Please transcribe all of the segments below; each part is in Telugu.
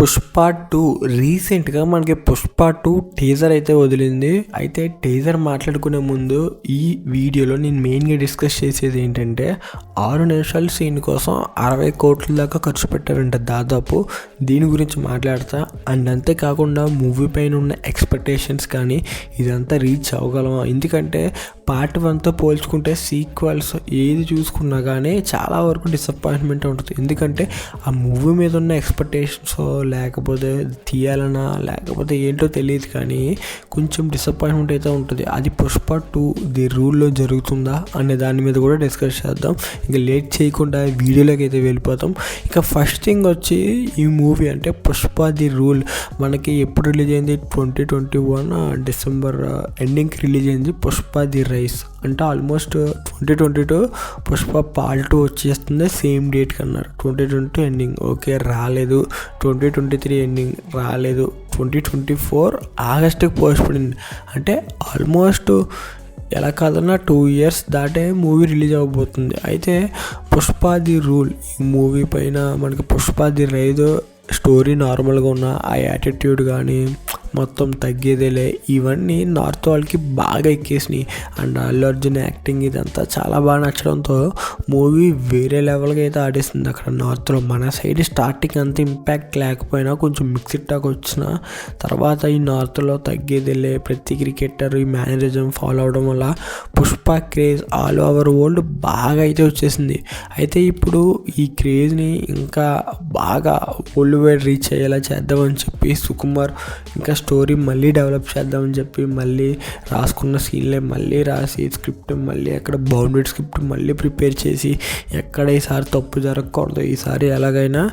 పుష్ప టూ రీసెంట్గా మనకి పుష్ప టూ టీజర్ అయితే వదిలింది. అయితే టీజర్ మాట్లాడుకునే ముందు ఈ వీడియోలో నేను మెయిన్గా డిస్కస్ చేసేది ఏంటంటే ఆరు నిమిషాల సీన్ కోసం అరవై కోట్ల దాకా ఖర్చు పెట్టారంట దాదాపు. దీని గురించి మాట్లాడతా. అండ్ అంతేకాకుండా మూవీ పైన ఉన్న ఎక్స్పెక్టేషన్స్ కానీ ఇదంతా రీచ్ అవ్వగలం ఎందుకంటే పార్ట్ వన్తో పోల్చుకుంటే సీక్వెల్స్ ఏది చూసుకున్నా కానీ చాలా వరకు డిసప్పాయింట్మెంట్ ఉంటుంది. ఎందుకంటే ఆ మూవీ మీద ఉన్న ఎక్స్పెక్టేషన్స్ లేకపోతే తీయాలన్నా లేకపోతే ఏంటో తెలియదు కానీ కొంచెం డిసప్పాయింట్మెంట్ అయితే ఉంటుంది. అది పుష్ప టూ ది రూల్లో జరుగుతుందా అనే దాని మీద కూడా డిస్కస్ చేద్దాం. ఇంకా లేట్ చేయకుండా వీడియోలోకి అయితే వెళ్ళిపోతాం. ఇక ఫస్ట్ థింగ్ వచ్చి ఈ మూవీ అంటే పుష్ప ది రూల్ మనకి ఎప్పుడు రిలీజ్ అయింది? ట్వంటీ ట్వంటీ వన్ డిసెంబర్ ఎండింగ్కి రిలీజ్ అయింది పుష్ప ది రైస్ అంటే almost twenty twenty two Pushpa part two వచ్చేస్తుంది. సేమ్ డేట్కి అన్నారు ట్వంటీ ట్వంటీ ఎండింగ్ ఓకే రాలేదు. ట్వంటీ ట్వంటీ త్రీ ఎండింగ్ రాలేదు. ట్వంటీ ట్వంటీ ఫోర్ ఆగస్ట్కి పోస్ట్ పడింది అంటే ఆల్మోస్ట్ ఎలా కాదన్నా టూ ఇయర్స్ దాటే మూవీ రిలీజ్ అవ్వబోతుంది. అయితే పుష్ప ది రూల్ ఈ మూవీ పైన మనకి పుష్ప ది రైదు స్టోరీ నార్మల్గా ఉన్న ఆ యాటిట్యూడ్ కానీ మొత్తం తగ్గేదేలే. ఇవన్నీ నార్త్ వాళ్ళకి బాగా ఎక్కేసినాయి. అండ్ అల్లు అర్జున్ యాక్టింగ్ ఇదంతా చాలా బాగా నచ్చడంతో మూవీ వేరే లెవెల్గా అయితే ఆడేస్తుంది అక్కడ నార్త్లో మన సైడ్ స్టార్టింగ్ అంత ఇంపాక్ట్ లేకపోయినా కొంచెం మిక్స్డ్ టాక్ వచ్చిన తర్వాత ఈ నార్త్లో తగ్గేదేలే. ప్రతి క్రికెటర్ ఈ మేనరిజం ఫాలో అవడం వల్ల Pushpa craze all over world బాగా అయితే వచ్చేసింది. అయితే ఇప్పుడు ఈ క్రేజ్ని ఇంకా బాగా వరల్డ్ వైడ్ రీచ్ అయ్యేలా చేద్దామని చెప్పి సుకుమార్ ఇంకా స్టోరీ మళ్ళీ డెవలప్ చేద్దామని చెప్పి మళ్ళీ రాసుకున్న సీన్లే మళ్ళీ రాసి స్క్రిప్ట్ మళ్ళీ అక్కడ బౌండెడ్ స్క్రిప్ట్ మళ్ళీ ప్రిపేర్ చేసి ఎక్కడ ఈసారి తప్పు జరగకూడదు. ఈసారి ఎలాగైనా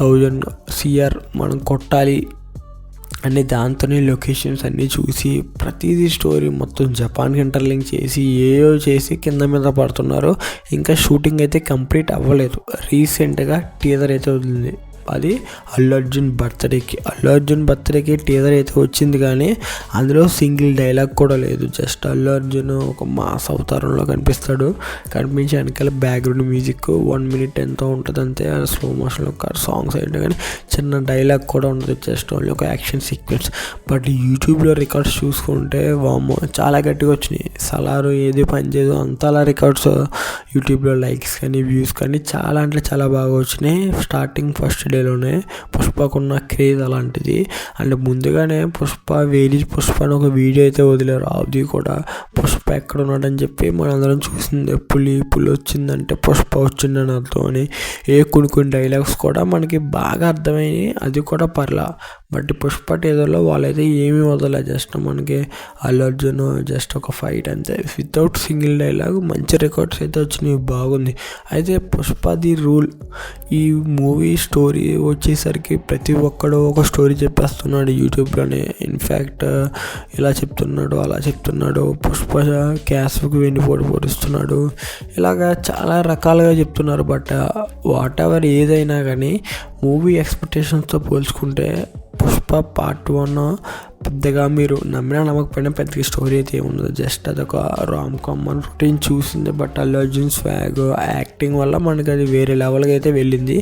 థౌజండ్ సిఆర్ మనం కొట్టాలి అనే దాంతోనే లొకేషన్స్ అన్నీ చూసి ప్రతిదీ స్టోరీ మొత్తం జపాన్కి ఇంటర్లింక్ చేసి ఏయో చేసి కింద మీద పడుతున్నారు. ఇంకా షూటింగ్ అయితే కంప్లీట్ అవ్వలేదు. రీసెంట్గా టీజర్ అయితే వదిలింది. అది అల్లు అర్జున్ బర్త్డేకి అల్లు అర్జున్ బర్త్డేకి టీజర్ అయితే వచ్చింది కానీ అందులో సింగిల్ డైలాగ్ కూడా లేదు. జస్ట్ అల్లు అర్జున్ ఒక మాస్ అవతారంలో కనిపిస్తాడు. కనిపించి వెనకాల బ్యాక్గ్రౌండ్ మ్యూజిక్ వన్ మినిట్ ఎంతో ఉంటుంది అంతే. స్లో మోషన్లో సాంగ్స్ అయితే కానీ చిన్న డైలాగ్ కూడా ఉండదు జస్ట్ ఓన్లీ ఒక యాక్షన్ సీక్వెన్స్ బట్ యూట్యూబ్లో రికార్డ్స్ చూసుకుంటే వామో చాలా గట్టిగా వచ్చినాయి. సలారు ఏది పనిచేయదు అంతలా రికార్డ్స్ యూట్యూబ్లో లైక్స్ కానీ వ్యూస్ కానీ చాలా అంటే చాలా బాగా వచ్చినాయి. స్టార్టింగ్ ఫస్ట్ డే డేలోనే పుష్పకున్న క్రేజ్ అలాంటిది. అండ్ ముందుగానే పుష్ప వేలి పుష్ప అని ఒక వీడియో అయితే వదిలేరు. అది కూడా పుష్ప ఎక్కడ ఉన్నాడని చెప్పి మనందరం చూసింది. పులి పులి వచ్చిందంటే పుష్ప వచ్చిందని అర్థం అని. ఏ కొన్ని కొన్ని డైలాగ్స్ కూడా మనకి బాగా అర్థమైనాయి. అది కూడా పర్లా. బట్ పుష్ప టీజర్లో వాళ్ళైతే ఏమీ వదలే జస్ట్ మనకి అల్లు అర్జున్ జస్ట్ ఒక ఫైట్ అంతే. వితౌట్ సింగిల్ డైలాగ్ మంచి రికార్డ్స్ అయితే వచ్చినాయి. బాగుంది. అయితే పుష్ప ది రూల్ ఈ మూవీ స్టోరీ వచ్చేసరికి ప్రతి ఒక్కడు ఒక స్టోరీ చెప్పేస్తున్నాడు యూట్యూబ్లోనే. ఇన్ఫ్యాక్ట్ ఇలా చెప్తున్నాడు అలా చెప్తున్నాడు. పుష్ప క్యాస్కి వెండిపోటు పొడుస్తున్నాడు. ఇలాగా చాలా రకాలుగా చెప్తున్నారు. బట్ వాట్ ఎవర్ ఏదైనా కానీ మూవీ ఎక్స్పెక్టేషన్స్తో పోల్చుకుంటే పుష్ప పార్ట్ వన్ పెద్దగా మీరు నమ్మినా నమ్మకపోయినా పెద్దగా స్టోరీ అయితే ఏముండదు జస్ట్ అదొక రామ్ కామ్ మన రొటీన్ చూసింది. But Allu Arjun swag acting వల్ల మనకి అది వేరే లెవెల్గా అయితే వెళ్ళింది.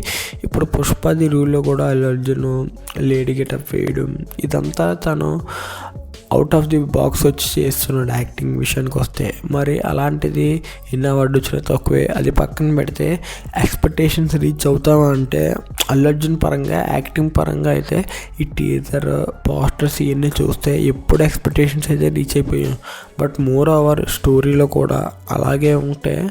ఇప్పుడు పుష్పది రూల్లో కూడా అల్లు అర్జున్ లేడీ గెటప్ వేయడం ఇదంతా తను అవుట్ ఆఫ్ ది బాక్స్ వచ్చి చేస్తున్నాడు యాక్టింగ్ విషయానికి వస్తే. మరి అలాంటిది ఎన్ని అవార్డు వచ్చినా తక్కువే. అది పక్కన పెడితే ఎక్స్పెక్టేషన్స్ రీచ్ అవుతామా అంటే అల్లు అర్జున్ పరంగా యాక్టింగ్ పరంగా అయితే ఈ టీజర్ పోస్టర్స్ ఇవన్నీ చూస్తే ఎప్పుడు ఎక్స్పెక్టేషన్స్ అయితే రీచ్ అయిపోయాం బట్ మోర్ ఓవర్ స్టోరీలో కూడా అలాగే ఉంటే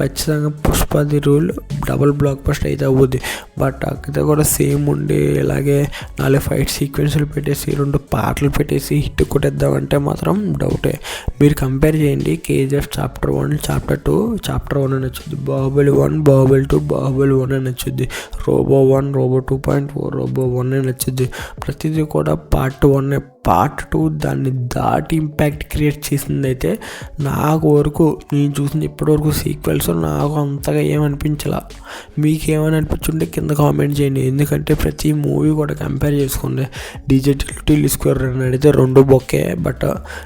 ఖచ్చితంగా Pushpa the rule double block first అయితే అవ్వద్ది బట్ అక్కడ కూడా సేమ్ ఉండి ఇలాగే నాలుగు ఫైట్ సీక్వెన్స్లు పెట్టేసి రెండు పాటలు పెట్టేసి హిట్ కొట్టేద్దామంటే మాత్రం డౌటే మీరు కంపేర్ చేయండి KGF chapter one chapter two chapter one అని వచ్చింది Baahubali one Baahubali two Baahubali one అని వచ్చింది Robo one Robo two point four Robo one అని వచ్చింది ప్రతిదీ కూడా పార్ట్ వన్ పార్ట్ టూ దాన్ని దాటి ఇంపాక్ట్ క్రియేట్ చేసింది అయితే నాకు వరకు నేను చూసిన ఇప్పటివరకు సీక్వెల్స్ నాకు అంతగా ఏమనిపించలా మీకేమైనా అనిపించుంటే కింద కామెంట్ చేయండి. ఎందుకంటే ప్రతి మూవీ కూడా కంపేర్ చేసుకోండి డిజిటల్ టీలీ స్క్వేర్ అని అడిగితే రెండు బొక్కే బట్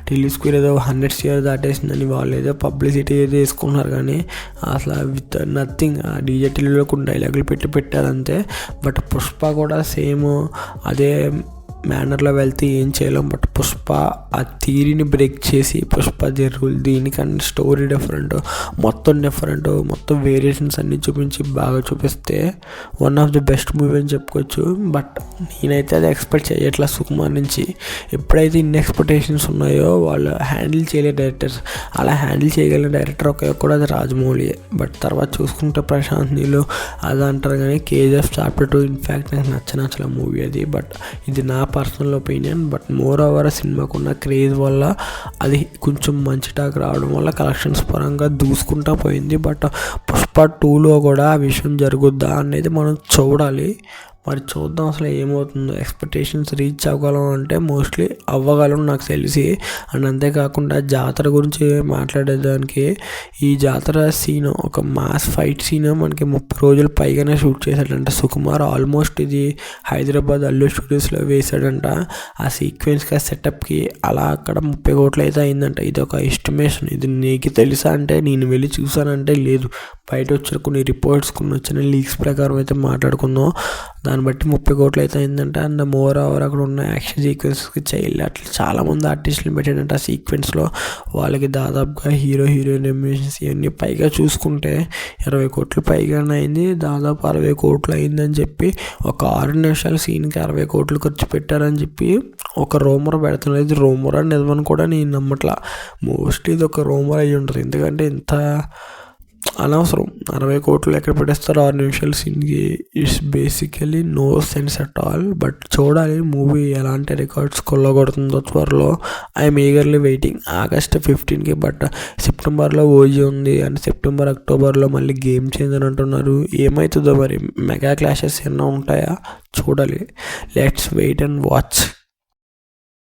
టీలీ స్క్వేర్ ఏదో హండ్రెడ్ ఇయర్ దాటేసిందని వాళ్ళు ఏదో పబ్లిసిటీ ఏదో వేసుకున్నారు కానీ అసలు విత్ నథింగ్ ఆ డిజిటల్లో కొన్ని డైలాగులు పెట్టి పెట్టారంతే. బట్ పుష్ప కూడా సేమ్ అదే మేనర్లో వెళ్తే ఏం చేయలేం బట్ పుష్ప ఆ థీరీని బ్రేక్ చేసి పుష్ప ది రూల్ దీనికన్నా స్టోరీ డిఫరెంట్ మొత్తం డిఫరెంట్ మొత్తం వేరియేషన్స్ అన్నీ చూపించి బాగా చూపిస్తే one of the best movie అని చెప్పుకోవచ్చు. బట్ నేనైతే అది ఎక్స్పెక్ట్ చేయట్లా సుకుమార్ నుంచి. ఎప్పుడైతే ఇన్ని ఎక్స్పెక్టేషన్స్ ఉన్నాయో వాళ్ళు హ్యాండిల్ చేయలేరు డైరెక్టర్స్ అలా హ్యాండిల్ చేయగలిగిన డైరెక్టర్ ఒక కూడా అది రాజమౌళి బట్ తర్వాత చూసుకుంటే ప్రశాంత్ నీళ్ళు అది అంటారు కానీ కేజీఎఫ్ చాప్టర్ టూ ఇన్ఫ్యాక్ట్ నాకు నచ్చిన అసలు మూవీ అది. బట్ ఇది నా personal opinion but moreover సినిమాకున్న క్రేజ్ వల్ల అది కొంచెం మంచి టాక్ రావడం వల్ల కలెక్షన్స్ పరంగా దూసుకుంటా పోయింది. బట్ పుష్ప టూలో కూడా ఆ విషయం జరుగుద్దా అనేది మనం చూడాలి. మరి చూద్దాం అసలు ఏమవుతుందో. ఎక్స్పెక్టేషన్స్ రీచ్ అవ్వగలం అంటే మోస్ట్లీ అవ్వగలం నాకు తెలిసి. అండ్ అంతేకాకుండా జాతర గురించి మాట్లాడేదానికి ఈ జాతర సీన్ ఒక మాస్ ఫైట్ సీన్ మనకి ముప్పై రోజులు పైగానే షూట్ చేశాడంట సుకుమార్. ఆల్మోస్ట్ ఇది హైదరాబాద్ అల్లు స్టూడియోస్లో వేశాడంట. ఆ సీక్వెన్స్కి ఆ సెటప్కి అలా అక్కడ ముప్పై కోట్లు అయితే అయిందంట. ఇది ఒక ఎస్టిమేషన్ ఇది నీకు తెలుసా అంటే నేను వెళ్ళి చూసానంటే లేదు. బయట వచ్చిన కొన్ని రిపోర్ట్స్ కొన్ని వచ్చిన లీక్స్ ప్రకారం అయితే మాట్లాడుకుందాం. దాన్ని బట్టి ముప్పై కోట్లు అయితే అయిందంట. అండ్ మోర్ ఓవర్ అక్కడ ఉన్న యాక్షన్ సీక్వెన్స్కి చైల్డ్ అట్లా చాలామంది ఆర్టిస్టులు పెట్టాడంట ఆ సీక్వెన్స్లో వాళ్ళకి దాదాపుగా హీరో హీరోయిన్ ఎమిషన్స్ ఇవన్నీ పైగా చూసుకుంటే ఇరవై కోట్లు పైగానే అయింది. దాదాపు అరవై కోట్లు అయిందని చెప్పి ఒక ఆరు నిమిషాల సీన్కి అరవై కోట్లు ఖర్చు పెట్టారని చెప్పి ఒక రోమర్ పెడుతున్నారు. ఇది రోమర్ అని నిజమని కూడా నేను నమ్మట్లా. మోస్ట్లీ ఇది ఒక రోమర్ అయ్యి ఉంటుంది ఎందుకంటే ఇంత అనవసరం. అరవై కోట్లు ఎక్కడ పెట్టేస్తారు? ఆరు నిమిషాలు సీన్కి it's basically no sense at all but చూడాలి మూవీ ఎలాంటి రికార్డ్స్ కొల్లగొడుతుందో త్వరలో. ఐఎమ్ ఈగర్లీ వెయిటింగ్ ఆగస్ట్ ఫిఫ్టీన్కి బట్ సెప్టెంబర్లో ఓజీ ఉంది. అండ్ సెప్టెంబర్ అక్టోబర్లో మళ్ళీ గేమ్ చేంజ్ అని అంటున్నారు. ఏమవుతుందో మరి? మెగా క్లాషెస్ ఏమన్నా ఉంటాయా? చూడాలి. Let's wait and watch